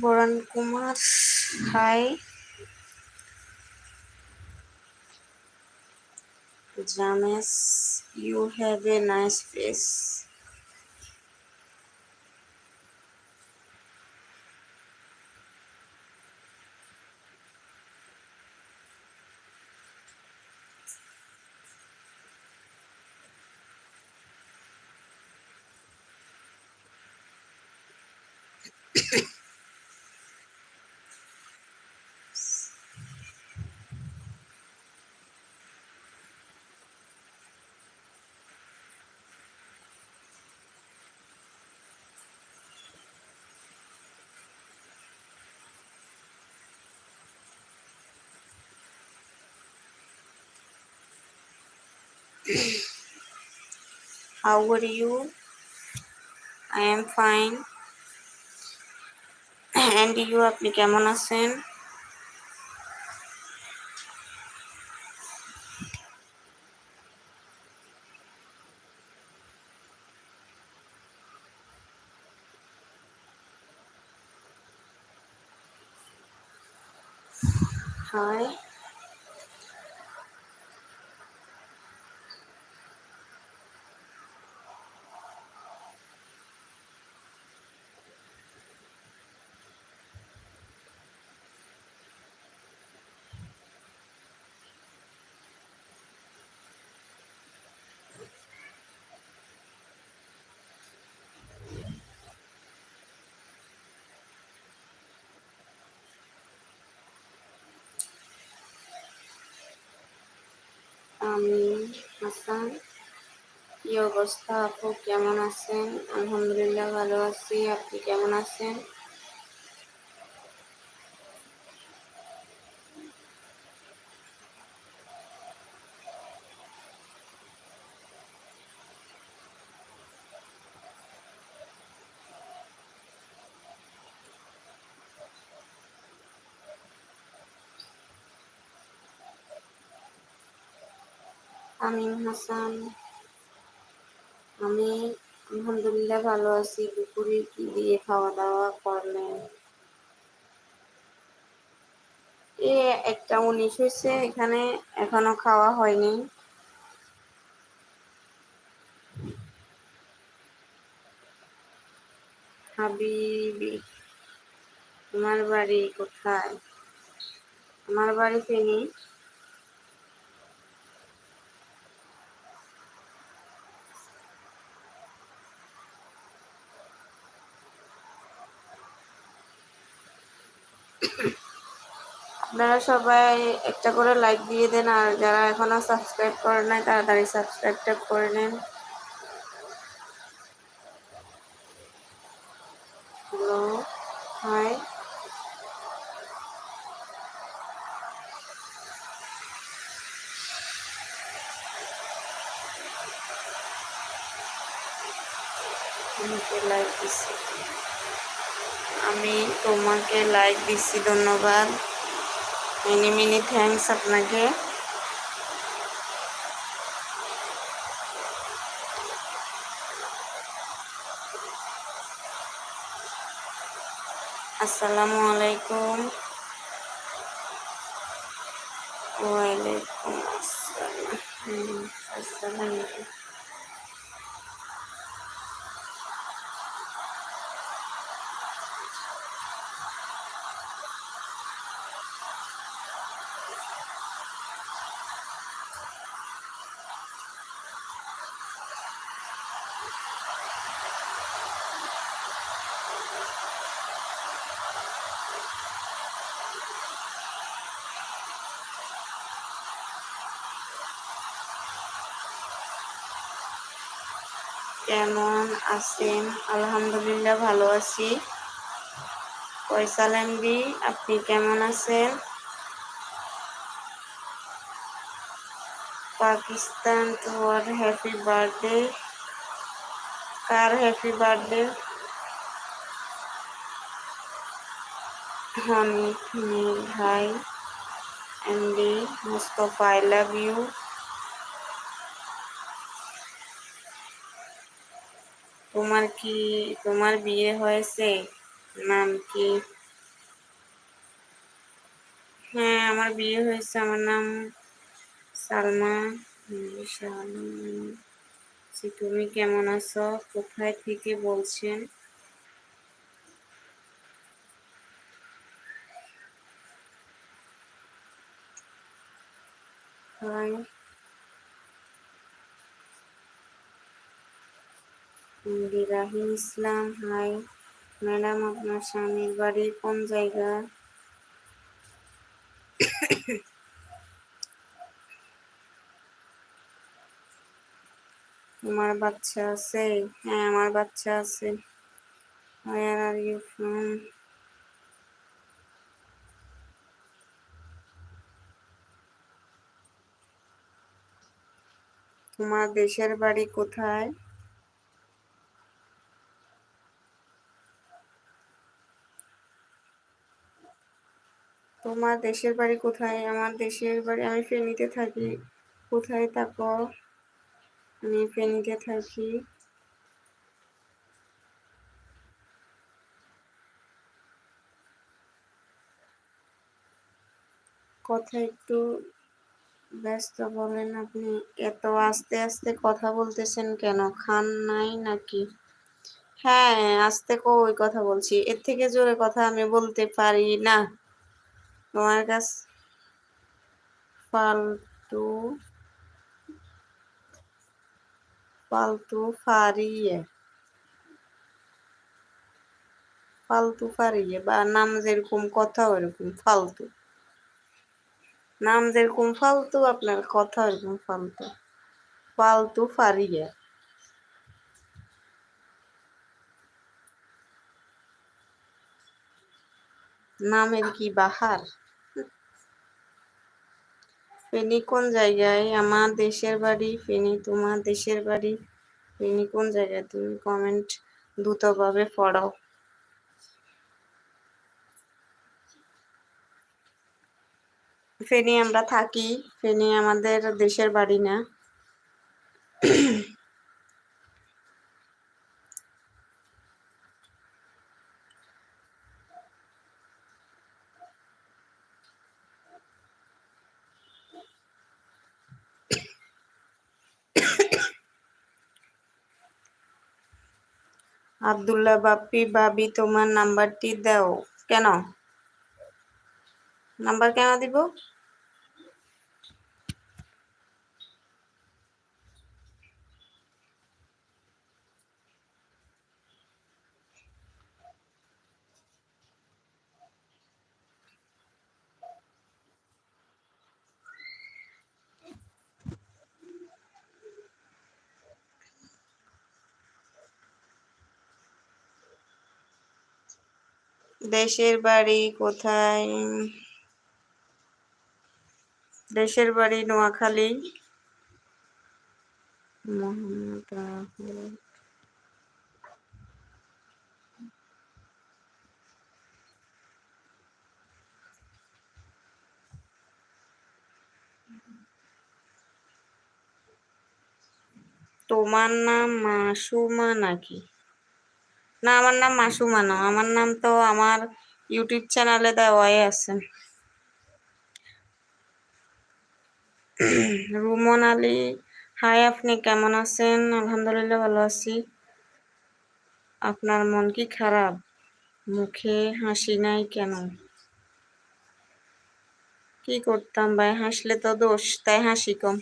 Bulan Kumas, hai. James, you have a nice face. How are you? I am fine. And you আপনি কেমন আছেন? Hi. আমি হাসান। কি অবস্থা আপু? কেমন আছেন? আলহামদুলিল্লাহ ভালো আছি। আপনি কেমন আছেন? আমিন হাসান। আমি আলহামদুলিল্লাহ ভালো আছি। দুপুরে কি দিয়ে খাওয়া দাওয়া করলেন? এ একটা উনিশ হয়েছে, এখানে এখনও খাওয়া হয়নি। হাবিবি, তোমার বাড়ি কোথায়? আমার বাড়ি ফেনী। আপনারা সবাই একটা করে লাইক দিয়ে দেন, আর যারা এখনও সাবস্ক্রাইব করেন নাই তারা তাড়াতাড়ি সাবস্ক্রাইবটা করে নেন। হ্যালো হাই দিচ্ছি আমি তোমাকে লাইক দিচ্ছি ধন্যবাদ। মিনি মিনি থ্যাংকস আপনাকে আসসালামু আলাইকুম ওয়ালাইকুম আসসালাম আসসালাম কেমন আছেন? আলহামদুলিল্লাহ ভালো আছি। ফয়সাল এমবি আপনি কেমন আছেন? পাকিস্তান তোমার হ্যাপি বার্থডে কার হ্যাপি বার্থডে নীল ভাই, MD, Mustafa I love you তোমার কি, তোমার বিয়ে হয়েছে? নাম কি? হ্যাঁ আমার বিয়ে হয়েছে। আমার নাম সালমা। তুমি কেমন আছো? কোথায় থেকে বলছেন? Bye. Rahim Islam hi. Madam, আপনার স্বামীর বাড়ি কোন জায়গা? তোমার বাচ্চা আছে। হ্যাঁ আমার বাচ্চা আছে? তোমার দেশের বাড়ি কোথায়? তোমার দেশের বাড়ি কোথায়? আমার দেশের বাড়ি আমি ফেনীতে থাকি। কোথায় থাকো আমি ফেনীতে থাকি। কথা একটু ব্যস্ত বলেন আপনি। এত আস্তে আস্তে কথা বলতেছেন কেন? খান নাই নাকি? হ্যাঁ আস্তে কই কথা বলছি? এর থেকে জোরে কথা আমি বলতে পারি না। তোমার কাছ ফালতু ফালতু ফারিয়ে ফালতু ফারিয়ে বা নাম যেরকম কথা ওরকম ফালতু। নাম যেরকম ফালতু, আপনার কথা ওরকম ফালতু। ফালতু ফারিয়ে। নামের কি বাহার? ফেনি কোন জায়গায়? আমার দেশের বাড়ি ফেনি, তোমার দেশের বাড়ি ফেনি কোন জায়গায়? তুমি কমেন্ট দ্রুতভাবে পড়াও। ফেনি আমরা থাকি, ফেনি আমাদের দেশের বাড়ি না। আবদুল্লাহ বাপ্পি বাবি তোমার নাম্বারটি দাও। কেন? নাম্বার কেন দিব? দেশের বাড়ি কোথায়? দেশের বাড়ি নোয়াখালী। তোমার নাম মাসুমা নাকি? না, আমার নাম মাসুমা না, আমার নাম তো আমার ইউটিউব চ্যানেলে দেওয়াই আছে। রুমন আলী, হাই, আপনি কেমন আছেন? আলহামদুলিল্লাহ ভালো আছি। আপনার মন কি খারাপ? মুখে হাসি নাই কেন? কি করতাম ভাই? হাসলে তো দোষ, তাই হাসি কম।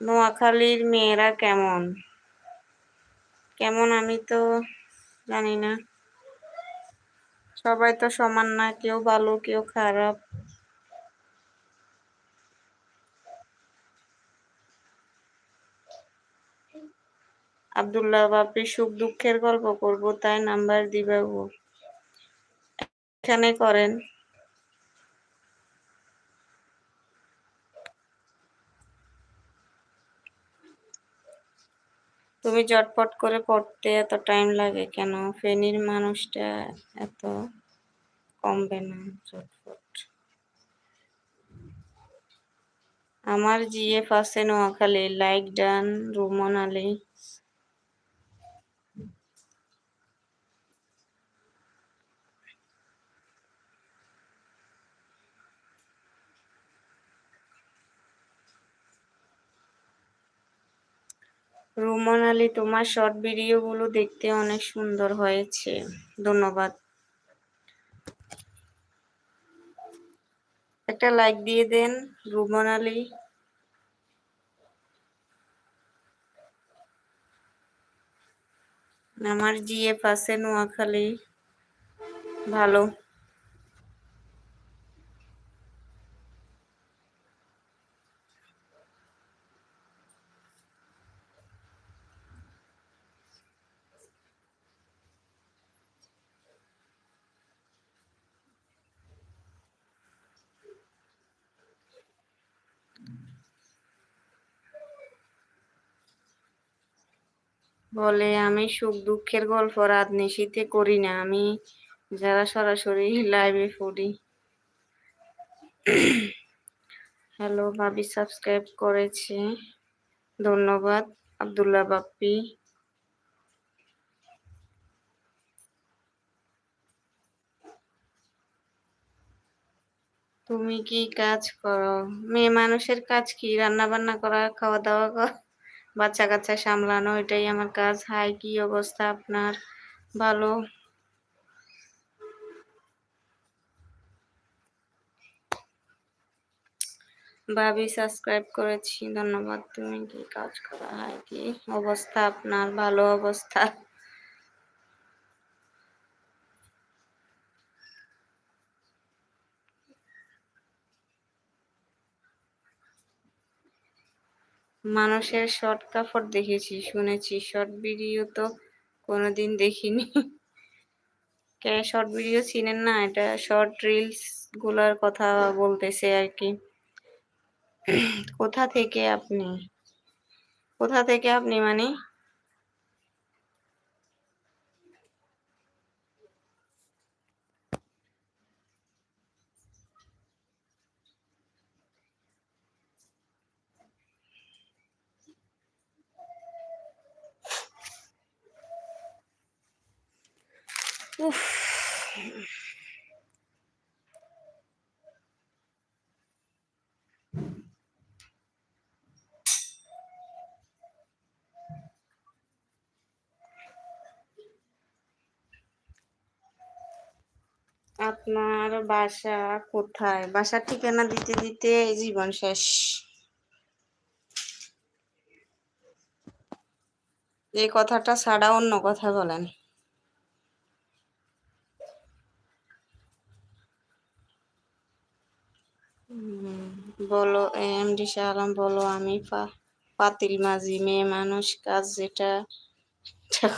নোয়াখালীর মেয়েরা কেমন? কেমন আমি তো জানি না সবাই তো সমান না, কেউ ভালো, কেউ খারাপ। আবদুল্লাহ বাপি, সুখ দুঃখের গল্প করব, তাই নাম্বার দিবে এখানে করেন। তুমি জটপট করে পড়তে এত টাইম লাগে কেন? ফেনীর মানুষটা এত কমবে না জটপট আমার জিএফ আছে নোয়াখালী লাইক ডান রুমন আলী। রুমন আলী, তোমার শর্ট ভিডিওগুলো দেখতে অনেক সুন্দর হয়েছে। ধন্যবাদ। একটা লাইক দিয়ে দেন রুমন আলী। আমার জিএফ আছে নোয়াখালী। ভালো। বলে, আমি সুখ দুঃখের গল্প রাত নিশীতে করি না। আমি যারা সরাসরি লাইভে পড়ি। হ্যালো ভাবি সাবস্ক্রাইব করেছে। ধন্যবাদ, আব্দুল্লাহ বাপ্পি। তুমি কি কাজ করো? মেয়ে মানুষের কাজ কি? রান্না বান্না করা খাওয়া দাওয়া করা? বাচ্চা কাচ্চা সামলানো, এটাই আমার কাজ। হাই, কি অবস্থা আপনার? ভালো? ভাবি সাবস্ক্রাইব করেছি। ধন্যবাদ। তুমি কি কাজ করা? হয় কি অবস্থা আপনার? ভালো অবস্থা? মানুষের শর্ট কাপড় দেখেছি, শুনেছি। শর্ট ভিডিও তো কোনোদিন দেখিনি। কে শর্ট ভিডিও চিনেন না? এটা শর্ট রিলসগুলার কথা বলতেছে আর কি। কোথা থেকে আপনি? কোথা থেকে আপনি মানে? আপনার বাসা কোথায়? বাসার ঠিকানা দিতে দিতে জীবন শেষ। এই কথাটা ছাড়া অন্য কথা বলেন। বলো, এমডি শাহ আলম বলো, আমি পাতিল মাঝি, মেয়ে মানুষ, কাজ যেটা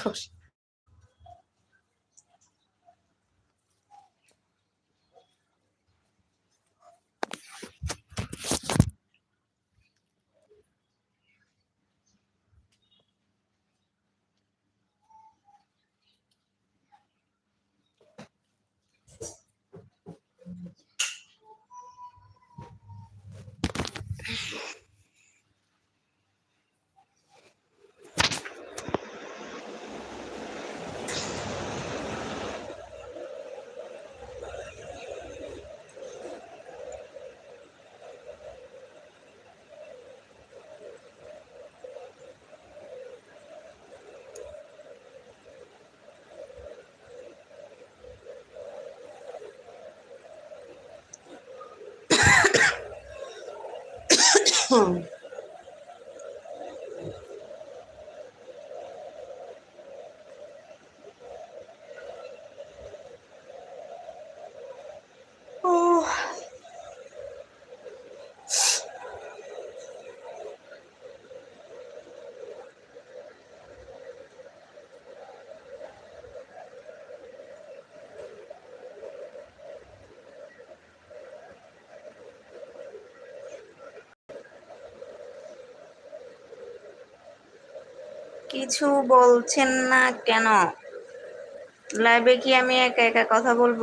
করি। 嗯。কিছু বলছেন না কেন? লাইভে কি আমি একা একা কথা বলব?